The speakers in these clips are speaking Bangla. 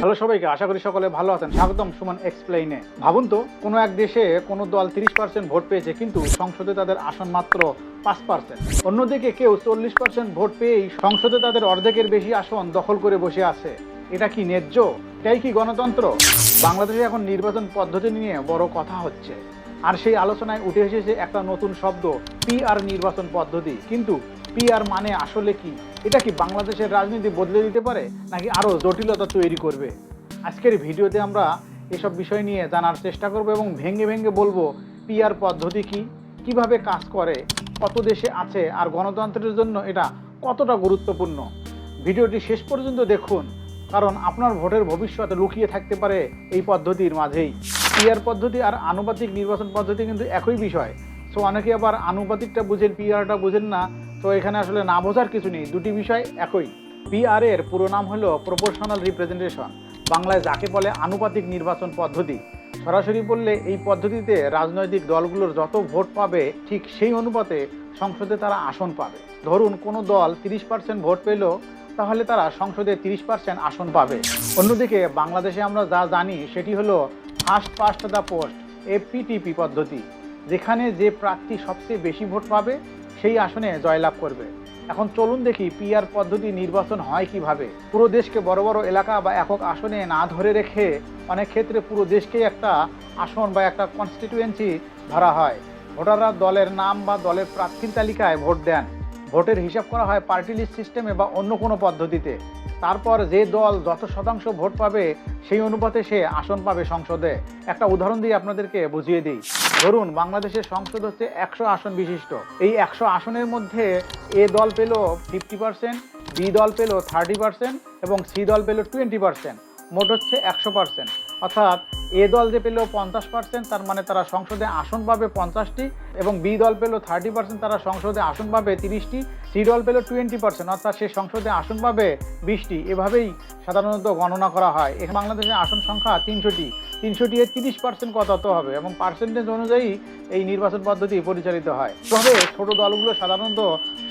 হ্যালো সবাইকে, আশা করি সকলে ভালো আছেন। স্বাগতম সুমন এক্সপ্লেইনে ভাবুন তো, কোনো এক দেশে কোনো দল তিরিশ পার্সেন্ট ভোট পেয়েছে, কিন্তু সংসদে তাদের আসন মাত্র পাঁচ পার্সেন্ট অন্যদিকে কেউ চল্লিশ পার্সেন্ট ভোট পেয়েই সংসদে তাদের অর্ধেকের বেশি আসন দখল করে বসে আছে। এটা কি ন্যায্য? এটাই কি গণতন্ত্র? বাংলাদেশে এখন নির্বাচন পদ্ধতি নিয়ে বড় কথা হচ্ছে। আর সেই আলোচনায় উঠে এসেছে একটা নতুন শব্দ পিআর নির্বাচন পদ্ধতি। কিন্তু পিআর মানে আসলে কি? এটা কি বাংলাদেশের রাজনীতি বদলে দিতে পারে, নাকি আরও জটিলতা তৈরি করবে? আজকের ভিডিওতে আমরা এসব বিষয় নিয়ে জানার চেষ্টা করব এবং ভেঙে ভেঙে বলব পিআর পদ্ধতি কি? কীভাবে কাজ করে? কত দেশে আছে? আর গণতন্ত্রের জন্য এটা কতটা গুরুত্বপূর্ণ? ভিডিওটি শেষ পর্যন্ত দেখুন, কারণ আপনার ভোটের ভবিষ্যৎ লুকিয়ে থাকতে পারে এই পদ্ধতির মাঝেই। পিআর পদ্ধতি আর আনুপাতিক নির্বাচন পদ্ধতি কিন্তু একই বিষয়। সো অনেকে আবার আনুপাতিকটা বুঝেন পিআরটা বুঝেন না তো এখানে আসলে না বোঝার কিছু নেই, দুটি বিষয় একই। পিআর এর পুরো নাম হলো প্রপোর্শনাল রিপ্রেজেন্টেশন বাংলায় যাকে বলে আনুপাতিক নির্বাচন পদ্ধতি। সরাসরি বললে এই পদ্ধতিতে রাজনৈতিক দলগুলোর যত ভোট পাবে, ঠিক সেই অনুপাতে সংসদে তারা আসন পাবে। ধরুন কোনো দল তিরিশ পার্সেন্ট ভোট পেল, তাহলে তারা সংসদে তিরিশ পার্সেন্ট আসন পাবে। অন্যদিকে বাংলাদেশে আমরা যা জানি, সেটি হলো first past the post FPTP পদ্ধতি, যেখানে যে প্রার্থী সবচেয়ে বেশি ভোট পাবে সেই আসনে জয়লাভ করবে। এখন চলুন দেখি পিআর পদ্ধতি নির্বাচন হয় কীভাবে। পুরো দেশকে বড় বড় এলাকা বা একক আসনে না ধরে রেখে অনেক ক্ষেত্রে পুরো দেশকেই একটা আসন বা একটা কনস্টিটুয়েন্সি ধরা হয়। ভোটাররা দলের নাম বা দলের প্রার্থীর তালিকায় ভোট দেন। ভোটের হিসাব করা হয় পার্টি লিস্ট সিস্টেমে বা অন্য কোনো পদ্ধতিতে। তারপর যে দল যত শতাংশ ভোট পাবে, সেই অনুপাতে সে আসন পাবে সংসদে। একটা উদাহরণ দিয়ে আপনাদেরকে বুঝিয়ে দিই। ধরুন, বাংলাদেশের সংসদ হচ্ছে একশো আসন বিশিষ্ট। এই একশো আসনের মধ্যে এ দল পেল ফিফটি পার্সেন্ট, বি দল পেল থার্টি পার্সেন্ট এবং সি দল পেল টোয়েন্টি পার্সেন্ট। মোট হচ্ছে একশো পার্সেন্ট। অর্থাৎ এ দল যে পেল পঞ্চাশ পার্সেন্ট তার মানে তারা সংসদে আসন পাবে পঞ্চাশটি এবং বি দল পেল থার্টি পার্সেন্ট তারা সংসদে আসন পাবে তিরিশটি, সি দল পেল টোয়েন্টি পার্সেন্ট অর্থাৎ সে সংসদে আসন পাবে বিশটি। এভাবেই সাধারণত গণনা করা হয়। এখানে বাংলাদেশের আসন সংখ্যা তিনশোটি। তিনশোটি এর তিরিশ পার্সেন্ট কত হবে এবং পার্সেন্টেজ অনুযায়ী এই নির্বাচন পদ্ধতি পরিচালিত হয়। তবে ছোট দলগুলো সাধারণত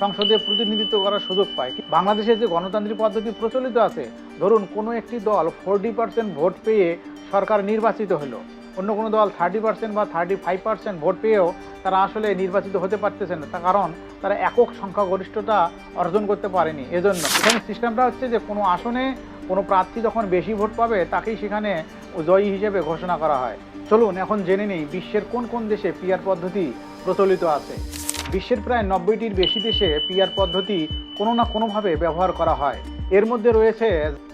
সংসদে প্রতিনিধিত্ব করার সুযোগ পায়। বাংলাদেশে যে গণতান্ত্রিক পদ্ধতি প্রচলিত আছে, ধরুন কোনো একটি দল ফোরটি পার্সেন্ট ভোট পেয়ে সরকার নির্বাচিত হলো। অন্য কোনো দল থার্টি পার্সেন্ট বা থার্টি ফাইভ পার্সেন্ট ভোট পেয়েও তারা আসলে নির্বাচিত হতে পারতেছে না। তার কারণ তারা একক সংখ্যাগরিষ্ঠতা অর্জন করতে পারেনি। এজন্য এখানে সিস্টেমটা হচ্ছে যে কোনো আসনে কোনো প্রার্থী যখন বেশি ভোট পাবে, তাকেই সেখানে জয়ী হিসেবে ঘোষণা করা হয়। চলুন এখন জেনে নেই বিশ্বের কোন কোন দেশে পিআর পদ্ধতি প্রচলিত আছে। বিশ্বের প্রায় নব্বইটির বেশি দেশে পিআর পদ্ধতি কোনো না কোনোভাবে ব্যবহার করা হয়। এর মধ্যে রয়েছে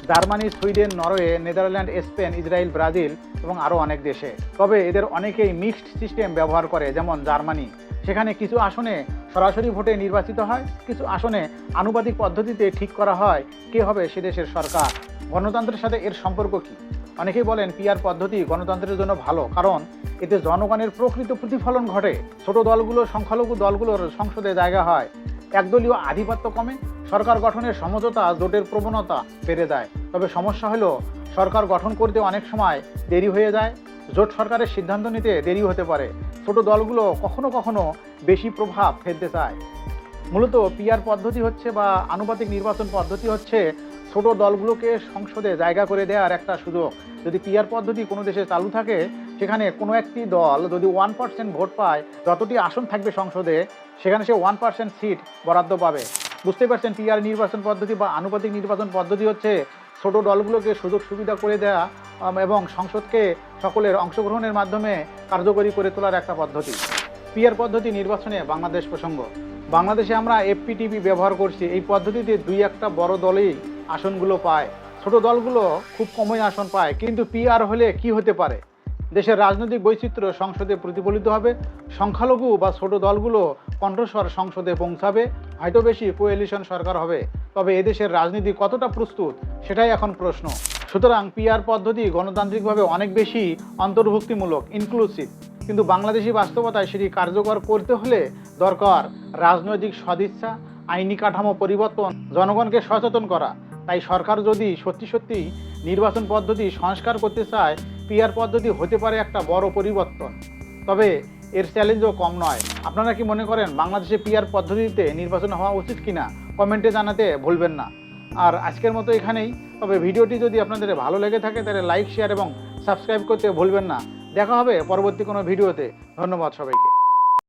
Germany, Sweden, Norway, Netherland, Spain, Israel, Brazil এবং আরও অনেক দেশে। তবে এদের অনেকেই মিক্সড সিস্টেম ব্যবহার করে, যেমন জার্মানি। সেখানে কিছু আসনে সরাসরি ভোটে নির্বাচিত হয়, কিছু আসনে আনুপাতিক পদ্ধতিতে ঠিক করা হয় কে হবে সে দেশের সরকার। গণতন্ত্রের সাথে এর সম্পর্ক কি? অনেকেই বলেন পিআর পদ্ধতি গণতন্ত্রের জন্য ভালো, কারণ এতে জনগণের প্রকৃত প্রতিফলন ঘটে। ছোট দলগুলো, সংখ্যালঘু দলগুলোর সংসদে জায়গা হয়। একদলীয় আধিপত্য কমে সরকার গঠনের সমঝোতা জোটের প্রবণতা বেড়ে যায় তবে সমস্যা হলো, সরকার গঠন করতে অনেক সময় দেরি হয়ে যায়। জোট সরকারের সিদ্ধান্ত নিতে দেরি হতে পারে। ছোট দলগুলো কখনো কখনো বেশি প্রভাব ফেলতে চায়। মূলত পিআর পদ্ধতি হচ্ছে বা আনুপাতিক নির্বাচন পদ্ধতি হচ্ছে ছোট দলগুলোকে সংসদে জায়গা করে দেওয়ার একটা সুযোগ। যদি পিআর পদ্ধতি কোনো দেশে চালু থাকে, সেখানে কোনো একটি দল যদি ওয়ান পার্সেন্ট ভোট পায়, যতটি আসন থাকবে সংসদে, সেখানে সে ওয়ান পার্সেন্ট সিট বরাদ্দ পাবে। বুঝতে পারছেন পিআর নির্বাচন পদ্ধতি বা আনুপাতিক নির্বাচন পদ্ধতি হচ্ছে ছোট দলগুলোকে সুযোগ সুবিধা করে আম, এবং সংসদকে সকলের অংশগ্রহণের মাধ্যমে কার্যকরী করে তোলার একটা পদ্ধতি। পিআর পদ্ধতি নির্বাচনে বাংলাদেশ প্রসঙ্গ। বাংলাদেশে আমরা এফপিটিভি ব্যবহার করছি। এই পদ্ধতিতে দুই একটা বড় দলই আসনগুলো পায়। ছোট দলগুলো খুব কমই আসন পায়। কিন্তু পিআর হলে কি হতে পারে? দেশের রাজনৈতিক বৈচিত্র্য সংসদে প্রতিফলিত হবে। সংখ্যালঘু বা ছোট দলগুলো কণ্ঠস্বর সংসদে পৌঁছাবে। হয়তো বেশি কোয়েলিশন সরকার হবে, তবে এদেশের রাজনীতি কতটা প্রস্তুত সেটাই এখন প্রশ্ন। সুতরাং পিআর পদ্ধতি গণতান্ত্রিকভাবে অনেক বেশি অন্তর্ভুক্তিমূলক ইনক্লুসিভ কিন্তু বাংলাদেশি বাস্তবতায় সেটি কার্যকর করতে হলে দরকার রাজনৈতিক সদিচ্ছা, আইনি কাঠামো পরিবর্তন, জনগণকে সচেতন করা। তাই সরকার যদি সত্যি সত্যি নির্বাচন পদ্ধতি সংস্কার করতে চায় পিআর পদ্ধতি হতে পারে একটা বড় পরিবর্তন। তবে এর চ্যালেঞ্জও কম নয়। আপনারা কি মনে করেন বাংলাদেশে পিআর পদ্ধতিতে নির্বাচন হওয়া উচিত কিনা? কমেন্টে জানাতে ভুলবেন না। আর আজকের মতো এখানেই, তবে ভিডিওটি যদি আপনাদের ভালো লেগে থাকে, তাহলে লাইক শেয়ার এবং সাবস্ক্রাইব করতে ভুলবেন না। দেখা হবে পরবর্তী কোনো ভিডিওতে। ধন্যবাদ সবাইকে।